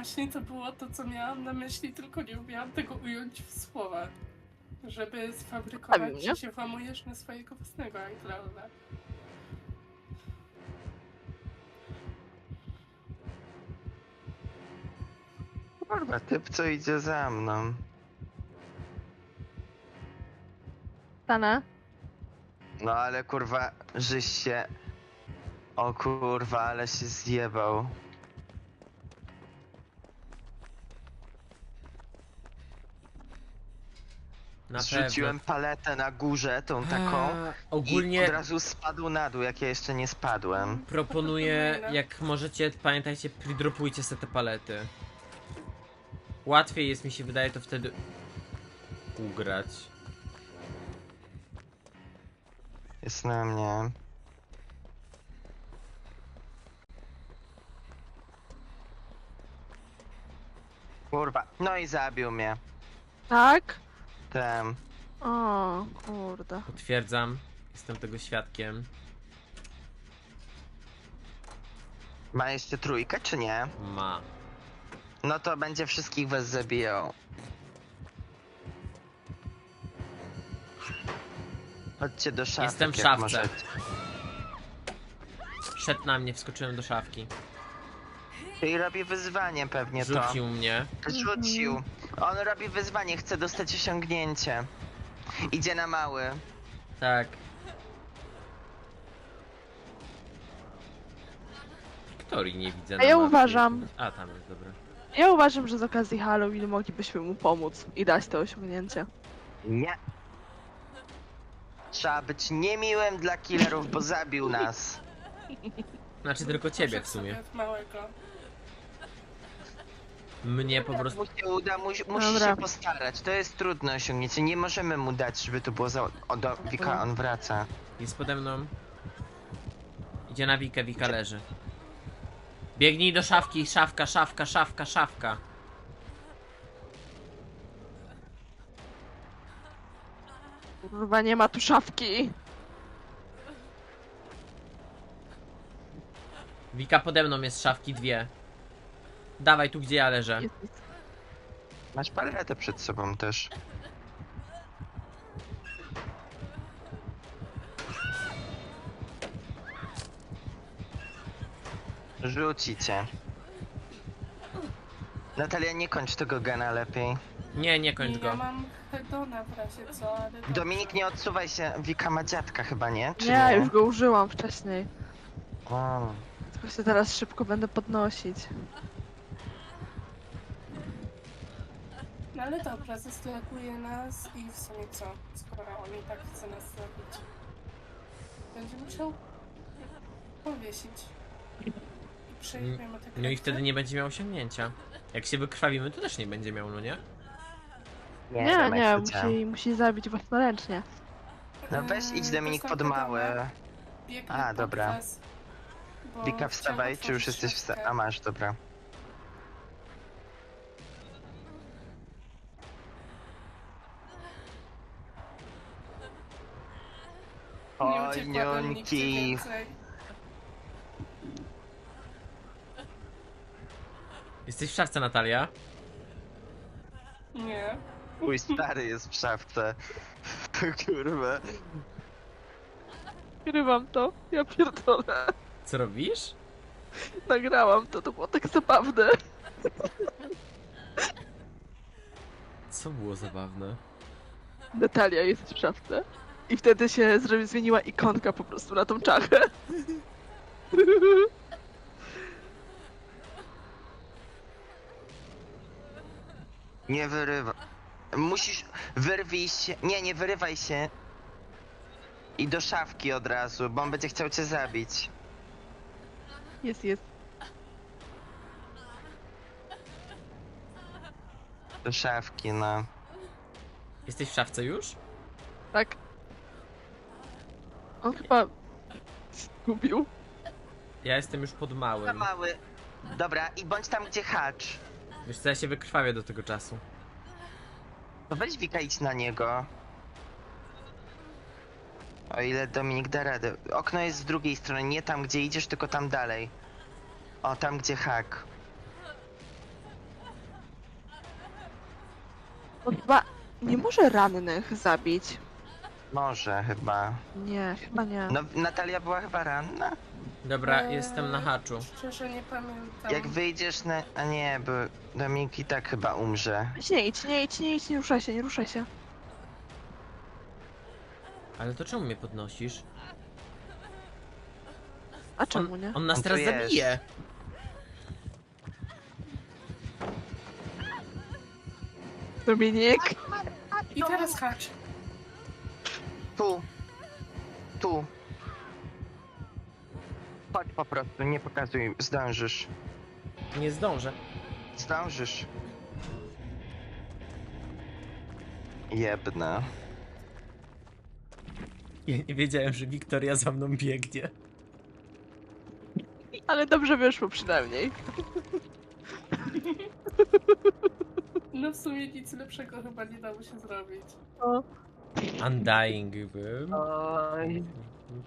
Właśnie to było to, co miałam na myśli, tylko nie umiałam tego ująć w słowa. Żeby sfabrykować, Stawił, nie? że się włamujesz na swojego własnego iClouda. Kurwa, typ co idzie za mną. Stanę. No ale kurwa, żeś się... O kurwa, ale się zjebał. Na Zrzuciłem pewno. paletę na górze, tą taką. A, I ogólnie od razu spadł na dół, jak ja jeszcze nie spadłem. proponuję, jak możecie, pamiętajcie, pridropujcie sobie te palety. Łatwiej jest, mi się wydaje, to wtedy ugrać. Jest na mnie. Kurwa, no i zabił mnie. Tak? Ten. O, kurde. Potwierdzam, jestem tego świadkiem. Ma jeszcze trójkę, czy nie? Ma. No to będzie wszystkich was zabijał. Chodźcie do szafy. Jestem w jak szafce. możecie. Szedł na mnie, wskoczyłem do szafki. I robi wyzwanie pewnie to. Rzucił mnie. Rzucił. On robi wyzwanie, chce dostać osiągnięcie. Idzie na mały. Tak. Wiktorii nie widzę. A na ja mapie. uważam. A, tam jest, dobra. Ja uważam, że z okazji Halloween moglibyśmy mu pomóc i dać to osiągnięcie. Nie. Trzeba być niemiłym dla killerów, bo zabił nas. Znaczy tylko ciebie w sumie. małego. Mnie po prostu... mu się uda, musi, musi Dobra. się postarać. To jest trudne osiągnięcie. Nie możemy mu dać, żeby to było za... O, do Wika, on wraca. Jest pode mną. Idzie na Wikę, Wika leży. Biegnij do szafki, szafka, szafka, szafka, szafka. Kurwa, nie ma tu szafki. Wika pode mną jest szafki dwie. Dawaj tu, gdzie ja leżę. Masz paletę przed sobą też. Rzucicie. Natalia, nie kończ tego gena lepiej. Nie, nie kończ go. ja mam hedona w razie co, ale... dobrze. Dominik, nie odsuwaj się. Wika ma dziadka chyba, nie? Czy Nie, już go użyłam wcześniej. O, Tylko się teraz szybko będę podnosić. No ale dobra, zesklakuje nas i w sumie co, skoro on i tak chce nas zabić. Będzie musiał powiesić. I przejmiemy te No i wtedy nie będzie miał osiągnięcia. Jak się wykrwawimy, to też nie będzie miał, no nie? nie, Nie, Domek nie, musi, musi zabić własnoręcznie. No weź idź Dominik pod mały. A, dobra. Wika, wstawaj, czy już jesteś wsta... A masz, dobra. Oj, niunki. Jesteś w szafce, Natalia? Nie. Mój stary jest w szafce. Kurwa. Nagrywam to. Ja pierdolę. Co robisz? Nagrałam to, to było tak zabawne. Co było zabawne? Natalia jest w szafce. I wtedy się zrobi, zmieniła ikonka po prostu na tą czachę. Nie wyrywa. Musisz. Wyrwij się. Nie, nie wyrywaj się. I do szafki od razu, bo on będzie chciał cię zabić. Jest, jest. Do szafki, no. Jesteś w szafce już? Tak. On chyba zgubił. Ja jestem już pod Za mały. Dobra, i bądź tam, gdzie hacz. Wiesz co, ja się wykrwawię do tego czasu. To weź Wika idź na niego. O ile Dominik da radę. Okno jest z drugiej strony, nie tam gdzie idziesz, tylko tam dalej. O, tam gdzie hak. On chyba nie może rannych zabić. Może chyba. Nie, chyba nie. No, Natalia była chyba ranna? Dobra, Eee, jestem na haczu. Szczerze nie pamiętam. Jak wyjdziesz na... A nie, bo Dominik i tak chyba umrze. Idź, Nie idź, nie idź, nie idź, nie ruszaj się, nie ruszaj się. Ale to czemu mnie podnosisz? A czemu nie? on nas On tu teraz jest. zabije. Dominik? I teraz hacz. Tu. Tu. Chodź po prostu, nie pokazuj. Zdążysz. Nie zdążę. Zdążysz. Jebna. Ja nie wiedziałem, że Wiktoria za mną biegnie. Ale dobrze wyszło przynajmniej. No w sumie nic lepszego chyba nie dało się zrobić. O. Undying bym. Oj.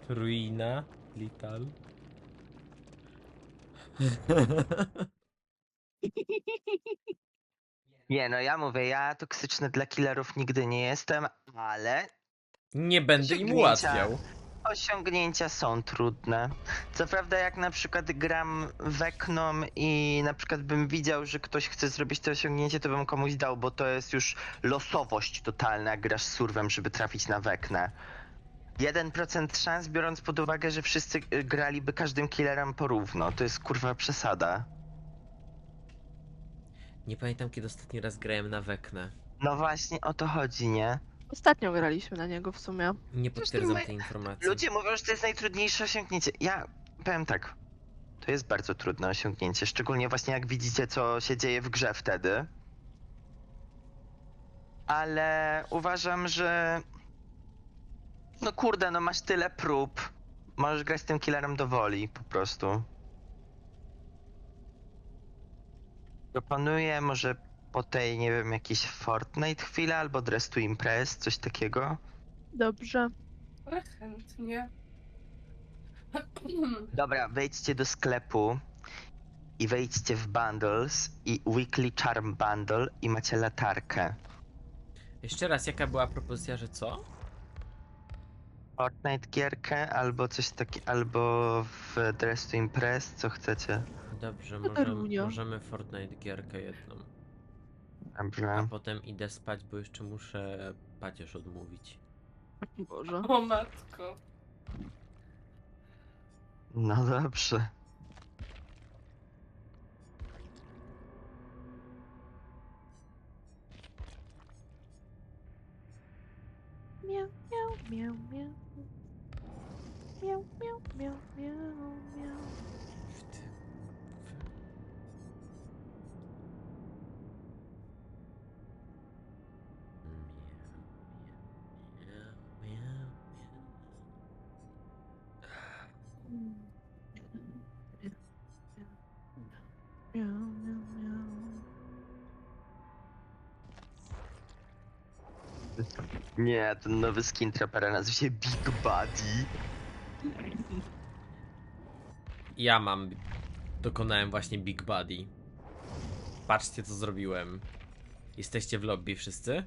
Ruina. Lital. Nie no, ja mówię, ja toksyczny dla killerów nigdy nie jestem, ale Nie będę im ułatwiał. Osiągnięcia są trudne. Co prawda jak na przykład gram w Eknom i na przykład bym widział, że ktoś chce zrobić to osiągnięcie, to bym komuś dał, bo to jest już losowość totalna, jak grasz z surwem, żeby trafić na Weknę. 1% szans, biorąc pod uwagę, że wszyscy y, graliby każdym killerem porówno. To jest kurwa przesada. Nie pamiętam kiedy ostatni raz grałem na Weknę. No właśnie o to chodzi, nie? Ostatnio graliśmy na niego w sumie. Nie potwierdzam tej informacji. Ludzie mówią, że to jest najtrudniejsze osiągnięcie. Ja powiem tak. To jest bardzo trudne osiągnięcie, szczególnie właśnie jak widzicie, co się dzieje w grze wtedy. Ale uważam, że. No kurde, no masz tyle prób. Możesz grać z tym killerem do woli, po prostu. Proponuję może po tej, nie wiem, jakiś Fortnite chwilę albo Dress to Impress, coś takiego. Dobrze. Ale chętnie. Dobra, wejdźcie do sklepu i wejdźcie w bundles i weekly charm bundle i macie latarkę. Jeszcze raz, jaka była propozycja, że co? Fortnite gierkę albo coś takiego, albo w Dress to Impress, co chcecie. Dobrze, możemy, możemy Fortnite gierkę jedną. A Dobrze. potem idę spać, bo jeszcze muszę pacierz odmówić. Boże. O matko. No dobrze. Miau, miau, miau, miau. Miau, miau, miau, miau, miau. Nie, ten nowy skin trapera nazywa się Big Buddy. Ja mam. Dokonałem właśnie Big Buddy. Patrzcie, co zrobiłem. Jesteście w lobby wszyscy?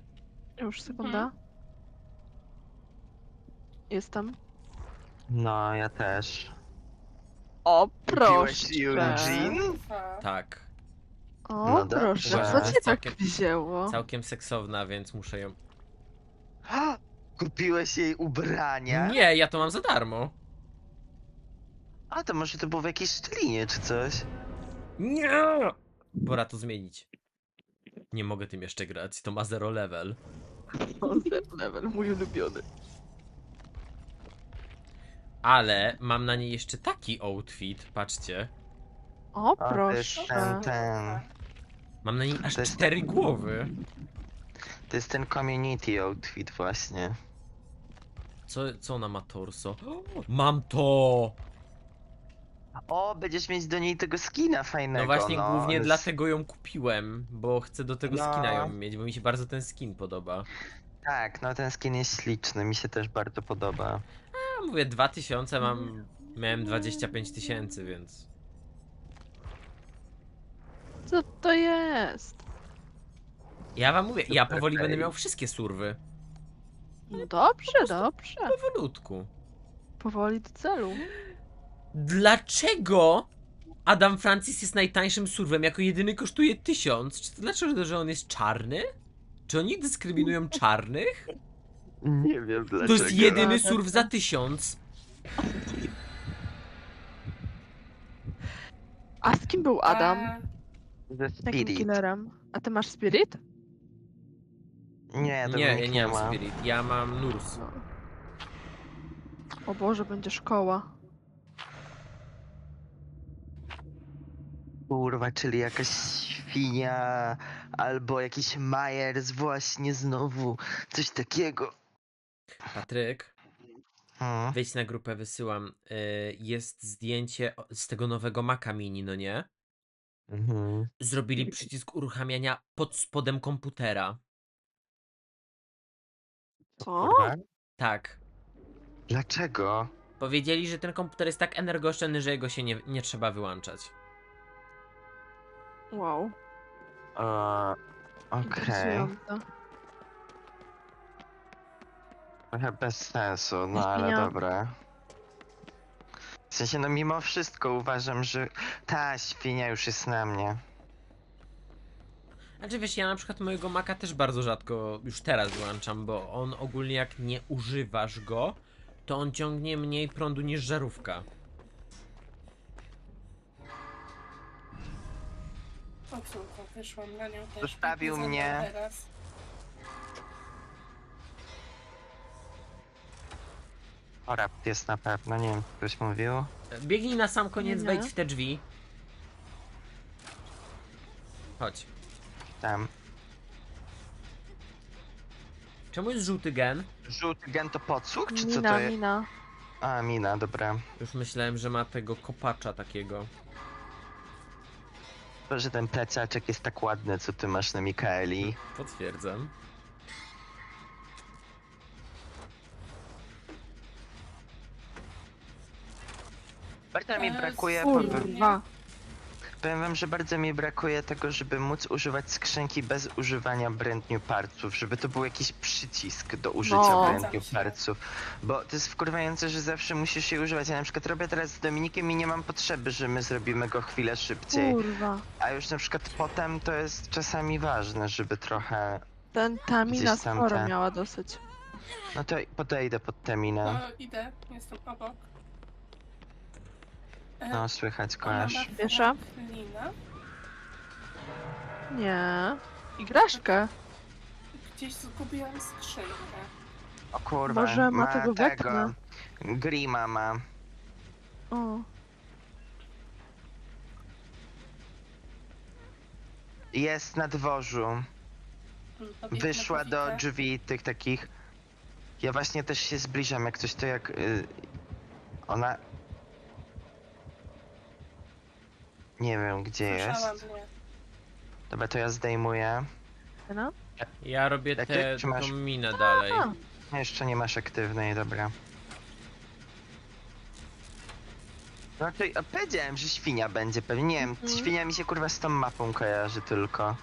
Już sekunda. Jestem. No, ja też. O, proszę. Eugene? Tak. O, No proszę. Co cię tak Całkiem- wzięło? Całkiem seksowna, więc muszę ją. Kupiłeś jej ubrania? Nie, ja to mam za darmo. A, to może to było w jakiejś szczelinie czy coś? Nie! Pora to zmienić. Nie mogę tym jeszcze grać, to ma zero level. Zero level, mój ulubiony. Ale mam na niej jeszcze taki outfit, patrzcie. O, proszę. ten, ten. Mam na niej aż cztery głowy. To jest ten community outfit właśnie. Co, co ona ma torso? Mam to! O, będziesz mieć do niej tego skina fajnego. No właśnie, głównie jest- dlatego ją kupiłem, bo chcę do tego No. skina ją mieć, bo mi się bardzo ten skin podoba. Tak, no ten skin jest śliczny, mi się też bardzo podoba. A mówię 2000, mam. Miałem 25 tysięcy, więc. Co to jest? Ja wam mówię, ja Super, powoli będę miał wszystkie surwy. No dobrze, dobrze. Powolutku. Powoli do celu. Dlaczego Adam Francis jest najtańszym surwem, jako jedyny kosztuje 1000? Czy to dlaczego, że on jest czarny? Czy oni dyskryminują czarnych? Nie wiem dlaczego. To jest jedyny tak, za 1000. A z kim był Adam? A, Ze Jakim Spirit. killerem? A ty masz Spirit? Nie, Nie, Dominik ja nie ma. mam Spirit, ja mam Nurs. No. O Boże, będzie szkoła. Kurwa, czyli jakaś świnia albo jakiś Myers właśnie znowu. Coś takiego. Patryk, Hmm. wejdź na grupę, wysyłam. Y, Jest zdjęcie o- z tego nowego Maca Mini, no nie? Mhm. Zrobili przycisk uruchamiania pod spodem komputera. Co? Kurwa. Tak. Dlaczego? Powiedzieli, że ten komputer jest tak energooszczędny, że jego się nie, nie trzeba wyłączać. Wow. E, Okej. Interesujące. Trochę bez sensu, no ale Świnia. dobra. W sensie, no mimo wszystko uważam, że ta świnia już jest na mnie. Znaczy wiesz, ja na przykład mojego Maca też bardzo rzadko już teraz wyłączam, bo on ogólnie jak nie używasz go, to on ciągnie mniej prądu niż żarówka. o córko, wyszłam na nią też. Zostawił Widzę mnie. ją Teraz. Chora jest na pewno, nie wiem, ktoś mówił. Biegnij na sam koniec, Nie. wejdź w te drzwi. Chodź. Tam. Czemu jest żółty gen? Żółty gen to podsłuch, czy co Mina, to jest? mina. A, mina, dobra. Już myślałem, że ma tego kopacza takiego. To, że ten plecaczek jest tak ładny, co ty masz na Mikaeli. Potwierdzam. Bardzo mi Eee, brakuje, powiem, Kurwa. Powiem wam, że bardzo mi brakuje tego, żeby móc używać skrzynki bez używania brand new partsów, żeby to był jakiś przycisk do użycia No. brand new partsów. Bo to jest wkurwające, że zawsze musisz je używać. Ja na przykład robię teraz z Dominikiem i nie mam potrzeby, że my zrobimy go chwilę szybciej. Kurwa. A już na przykład potem to jest czasami ważne, żeby trochę... Ten, ta mina Gdzieś tam sporo te- miała dosyć. No to podejdę pod tę minę. O, idę, jestem obok. E, No, słychać ma Wiesza? Nie. Igraszkę. Gdzieś zgubiłam skrzynkę. O kurwa, Może ma ma tego tego. wekna. Grima ma. O. Jest na dworzu. Mm, Wyszła do drzwi tych takich. Ja właśnie też się zbliżam, jak coś to jak. Y... Ona. Nie wiem gdzie jest. mnie. Dobra, to ja zdejmuję. No? Ja robię Jak tę ty trzymasz? tą minę dalej. A. No, Jeszcze nie masz aktywnej, dobra. No to a powiedziałem, że świnia będzie pewnie. Nie wiem, Mhm. świnia mi się kurwa z tą mapą kojarzy tylko.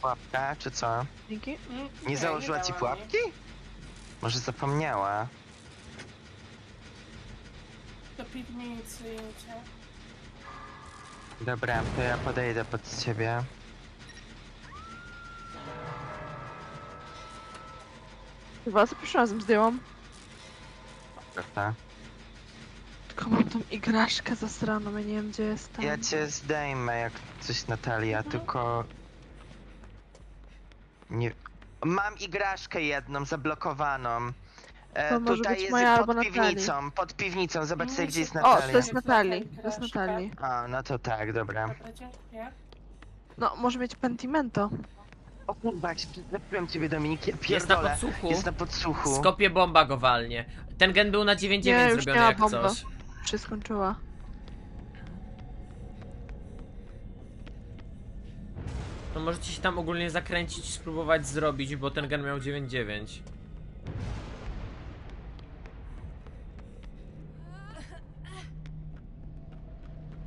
Pułapka, czy co? Dzięki. Mm, Nie założyła ci dała pułapki? Może zapomniała? Do piwnicy idzie. Dobra, to ja podejdę pod ciebie. Chyba za pierwszym razem zdjęłam. Prawda? Tylko mam tą igraszkę zasraną, ja nie wiem gdzie jestem. Ja cię zdejmę jak coś Natalia, Mhm. tylko... Nie... Mam igraszkę jedną zablokowaną. E, To może tutaj być jest moja albo pod Natalii. piwnicą, pod piwnicą, zobacz sobie gdzie jest O, Natalia. to jest Natalii. Natalii. To jest Natalii. A, no to tak, dobra. No, może mieć pentimento. O kurwa, jak się ciebie Dominik, ja Jest na pierdolę. podsłuchu. Jest na podsłuchu. Skopie bomba go walnie. Ten gen był na 9-9 Nie, już zrobiony nie ma jak bomby. coś. Się skończyła. To możecie się tam ogólnie zakręcić i spróbować zrobić, bo ten gen miał 9-9.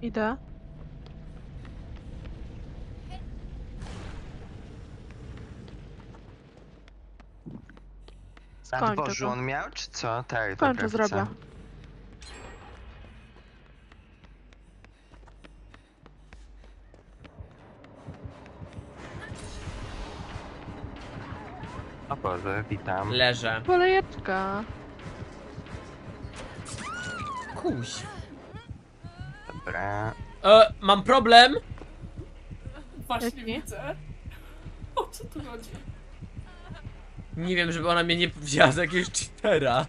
Idę. Na Kończę to. on miał, czy co? Tak, Kończę, dobra, widzę. zrobię. O Boże, witam. Leżę. Polejeczka. Kuś. Dobra. E, mam problem. Właśnie Jaki? widzę. O co tu chodzi? Nie wiem, żeby ona mnie nie wzięła za jakiegoś cheatera.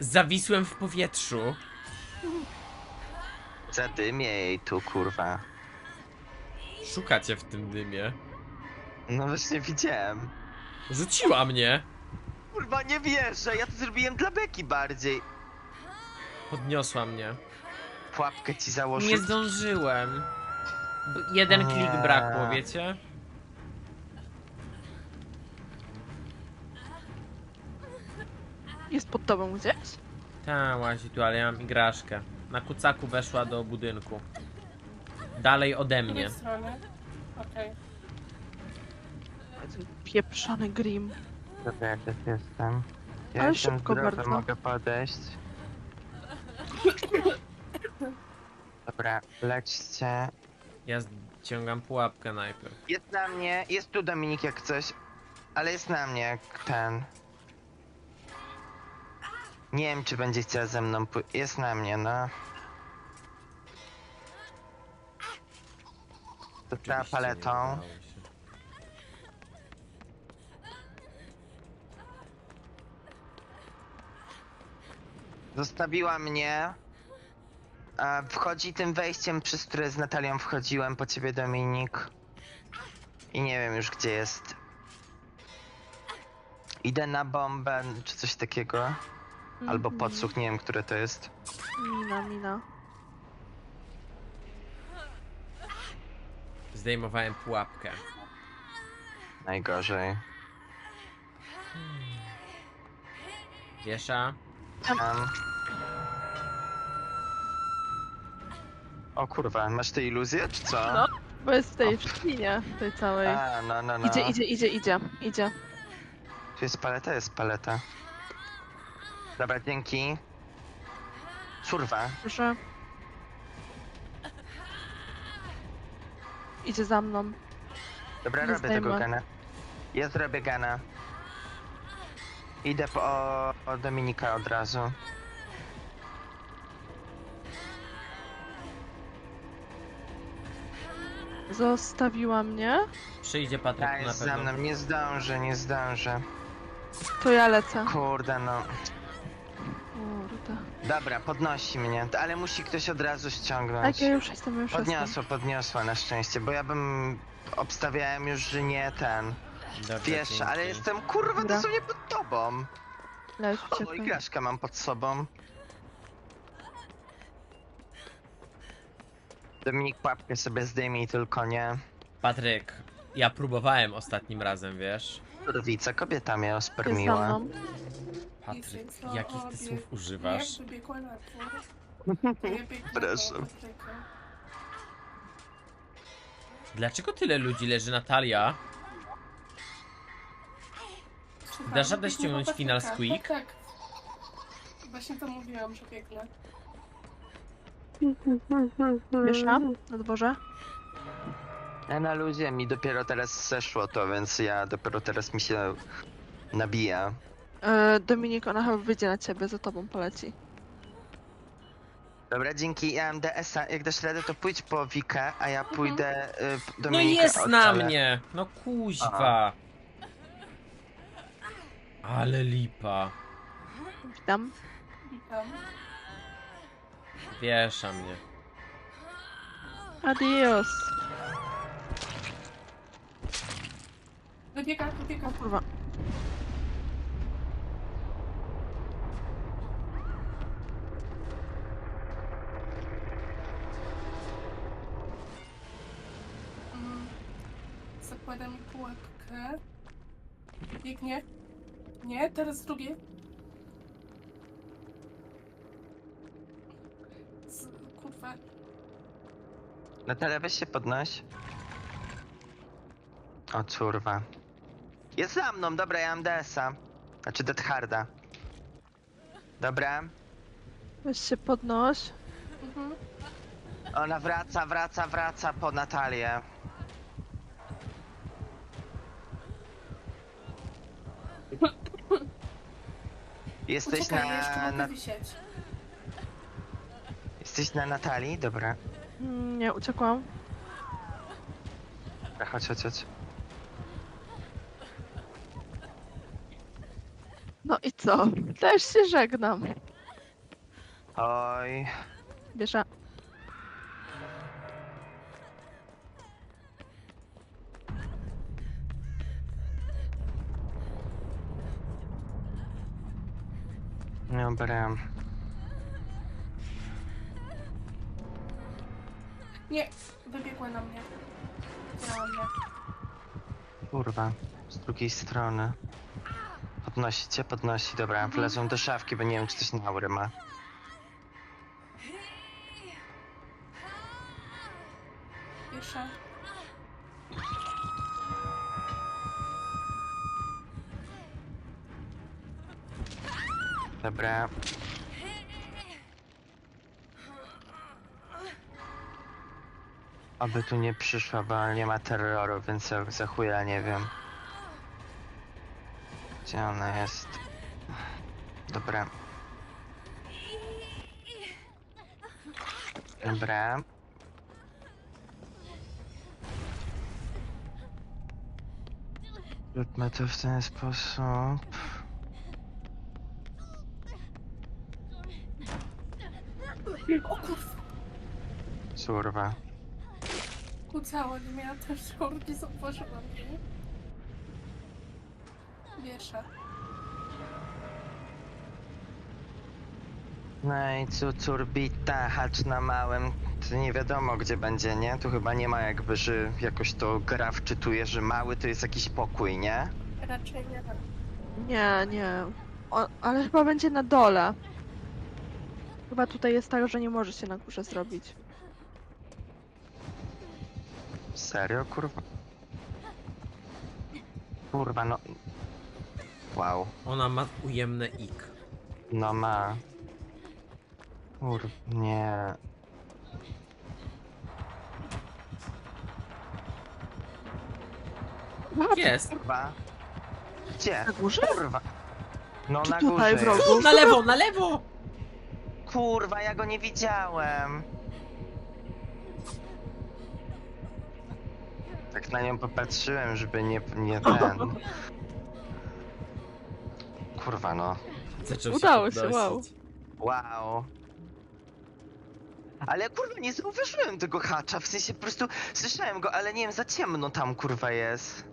Zawisłem w powietrzu. Zadymię jej tu, kurwa. Szukacie w tym dymie. No właśnie widziałem. Rzuciła mnie. Kurwa, nie wierzę, ja to zrobiłem dla Beki bardziej. Podniosła mnie. Pułapkę ci założył. Nie zdążyłem. Jeden klik Nie. brakło, wiecie? Jest pod tobą gdzieś? Ta, łazi tu, ale ja mam igraszkę. Na kucaku weszła do budynku. Dalej ode Z mnie. Okej. Pieprzony Grim. Dobra, ja też jestem. Ja Ale jestem szybko zdrowy, bardzo. mogę podejść. Dobra, lećcie. Ja ściągam pułapkę najpierw. Jest na mnie, jest tu Dominik jak coś, ale jest na mnie jak ten. Nie wiem, czy będzie chciała ze mną pójść. Jest na mnie, no. Została Oczywiście nie paletą. udało się. Zostawiła mnie. A wchodzi tym wejściem, przez które z Natalią wchodziłem po ciebie, Dominik. I nie wiem już gdzie jest. Idę na bombę, czy coś takiego. Albo Mhm. podsłuch, nie wiem, które to jest. Mina, mina. Zdejmowałem pułapkę. Najgorzej. Wiesza. Tam. O kurwa, masz te iluzje, czy co? No. Bo jest w tej szpinie, tej całej. A, no, no, no. Idzie, idzie, idzie, idzie, idzie. Tu jest paleta, jest paleta. Dobra, dzięki. Surwa. Proszę. Idzie za mną. Dobra, Nie robię tego zdejmę. gana. Ja zrobię gana. Idę po o Dominika od razu. Zostawiła mnie. Przyjdzie Patryk Ja na jest za pewno. mną, nie zdążę, nie zdążę. To ja lecę. Kurde no. Kurde. Dobra, podnosi mnie, ale musi ktoś od razu ściągnąć. Tak, ja już jestem, już jestem. Podniosła, podniosła na szczęście, bo ja bym obstawiałem już, że nie ten. Dobrze, Wiesz, dzięki. ale jestem kurwa Dobra. dosłownie pod tobą. Leż, O, uciekaj. i graszkę mam pod sobą. Dominik pułapkę sobie zdejmij, tylko nie. Patryk, ja próbowałem ostatnim razem, wiesz? Kurwica, kobieta mnie ospermiła. Patryk, jakich ty słów używasz? Proszę. Dlaczego tyle ludzi leży Natalia? Dasz radę ściągnąć Final Patryka. Squeak? Tak, tak. Właśnie to mówiłam, że biegnę. Wiesz tam? Na dworze? Ja na luzie mi dopiero teraz zeszło to, więc ja dopiero teraz mi się nabija. E, Dominik, ona chyba wyjdzie na ciebie, za tobą poleci. Dobra, dzięki. Ja mam DS-a. Jak dasz radę, to pójdź po Wikę, a ja pójdę y, do No jest na mnie! No kuźwa! Ale lipa. Witam. Witam. Wiesza mnie. Adios. Wybiega, wybiega. Kurwa. Mm. Zakłada mi pułapkę. Biegnie. Nie, teraz drugie. Z, kurwa. Natalia, weź się podnoś. O, curwa. Jest za mną, dobra, ja mam DS-a. Znaczy Dead Harda. Dobra. Weź się podnoś. Mhm. Ona wraca, wraca, wraca po Natalię. Jesteś Poczekaj, jeszcze na, mogę na... wisieć. Jesteś na Natalii? Dobra. Mm, Nie, uciekłam. Dobra, Chodź, chodź, chodź. No i co? Też się żegnam. Oj. Bierze. Dobra. Nie, wybiegła na mnie. Mnie. Kurwa. Z drugiej strony. Podnosi cię, podnosi. Dobra, wlezłem do szafki, bo nie wiem, czy coś na aurę ma. Dobra. Oby tu nie przyszła, bo nie ma terroru, więc za, za chuja nie wiem. Gdzie ona jest? Dobra. Dobra. Zróbmy to w ten sposób. Kurwa, Kucała, nie miała też szorki, zauważyła mnie. Wiesza. No i cu curbita, hacz na małym. To nie wiadomo gdzie będzie, nie? Tu chyba nie ma jakby, że jakoś to gra wczytuje, że mały to jest jakiś pokój, nie? Raczej nie wiem. Nie, nie. O, ale chyba będzie na dole. Chyba tutaj jest tak, że nie może się na górze zrobić. Serio, kurwa? Kurwa, no... Wow, Ona ma ujemne ik. no ma. Kurwa, nie. Jest! Kurwa. Gdzie? Na górze? Kurwa. No Czy na tutaj górze w rogu? jest. Na lewo, na lewo! Kurwa, ja go nie widziałem. Tak na nią popatrzyłem, żeby nie, nie ten. Kurwa, no. Zaczął Udało się, podnosić. Wow. Ale kurwa, nie zauważyłem tego hacza, w sensie po prostu słyszałem go, ale nie wiem, za ciemno tam kurwa jest.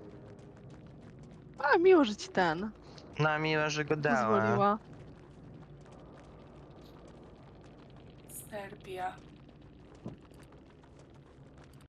A, miło, że ci ten No miło, że go dała. pozwoliła. Serbia.